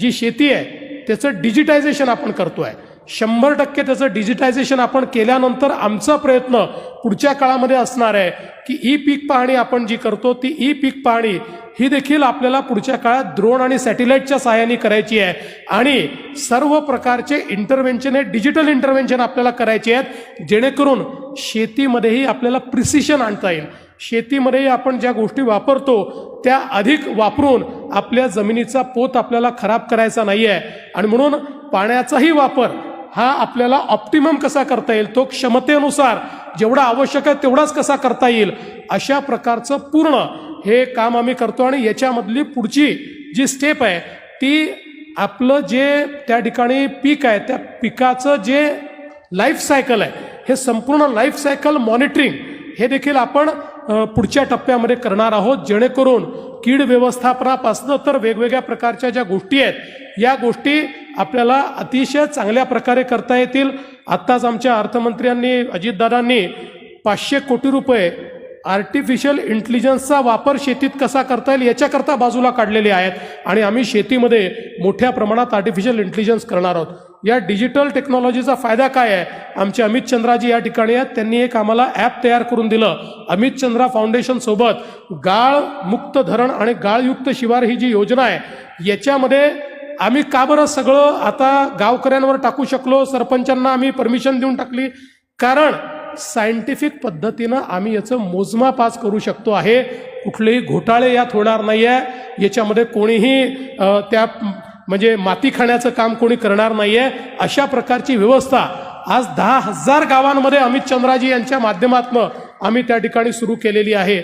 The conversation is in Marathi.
जी शेती आहे त्याचं डिजिटायझेशन आपण करतोय. शंभर टक्के त्याचं डिजिटायझेशन आपण केल्यानंतर आमचा प्रयत्न पुढच्या काळामध्ये असणार आहे की ई पीक पाहणी आपण जी करतो ती ई पीक पाहणी ही देखील आपल्याला पुढच्या काळात ड्रोन आणि सॅटेलाईटच्या सहाय्याने करायची आहे. आणि सर्व प्रकारचे इंटरव्हेन्शन हे डिजिटल इंटरव्हेन्शन आपल्याला करायचे आहेत जेणेकरून शेतीमध्येही आपल्याला प्रिसिशन आणता येईल. शेतीमध्येही आपण ज्या गोष्टी वापरतो त्या अधिक वापरून आपल्या जमिनीचा पोत आपल्याला खराब करायचा नाही आहे आणि म्हणून पाण्याचाही वापर हा आपल्याला ऑप्टिमम कसा करता येईल? तो क्षमतेनुसार जेवढा आवश्यक आहे तेवढाच कसा करता येईल? अशा प्रकारचं पूर्ण हे काम आम्ही करतो आणि याच्यामधली पुढची जी स्टेप आहे ती आपलं जे त्या ठिकाणी पीक आहे त्या पिकाचं जे लाईफ सायकल आहे हे संपूर्ण लाईफ सायकल मॉनिटरिंग हे देखील आपण पुढच्या टप्प्यामध्ये करणार आहोत. जेणेकरून कीड व्यवस्थापनापासनं तर वेगवेगळ्या प्रकारच्या ज्या गोष्टी आहेत या गोष्टी आपल्याला अतिशय चांगल्या प्रकारे करता येतील. आत्ताच आमच्या अर्थमंत्र्यांनी अजितदादांनी पाचशे कोटी रुपये आर्टिफिशियल इंटेलिजन्सचा वापर शेतीत कसा करता येईल याच्याकरता बाजूला काढलेले आहेत. आणि आम्ही शेतीमध्ये मोठ्या प्रमाणात आर्टिफिशियल इंटेलिजन्स करणार आहोत. या डिजिटल टेक्नॉलॉजीचा फायदा काय आहे? आमचे अमित चंद्राजी या ठिकाणी आहेत. त्यांनी एक आम्हाला ॲप तयार करून दिलं. अमित चंद्रा फाउंडेशन सोबत गाळ मुक्त धरण आणि गाळयुक्त शिवार ही जी योजना आहे याच्यामध्ये आम्ही का बरं सगळं आता गावकऱ्यांवर टाकू शकलो? सरपंचांना आम्ही परमिशन देऊन टाकली. कारण सायंटिफिक पद्धतीनं आम्ही याचं मोजमाप आज करू शकतो आहे. कुठलेही घोटाळे यात होणार नाही आहे याच्यामध्ये कोणीही त्या म्हणजे माती खाण्याचं काम कोणी करणार नाहीये अशा प्रकारची व्यवस्था. आज दहा हजार गावांमध्ये अमित चंद्राजी यांच्या माध्यमातून आम्ही त्या ठिकाणी सुरू केलेली आहे.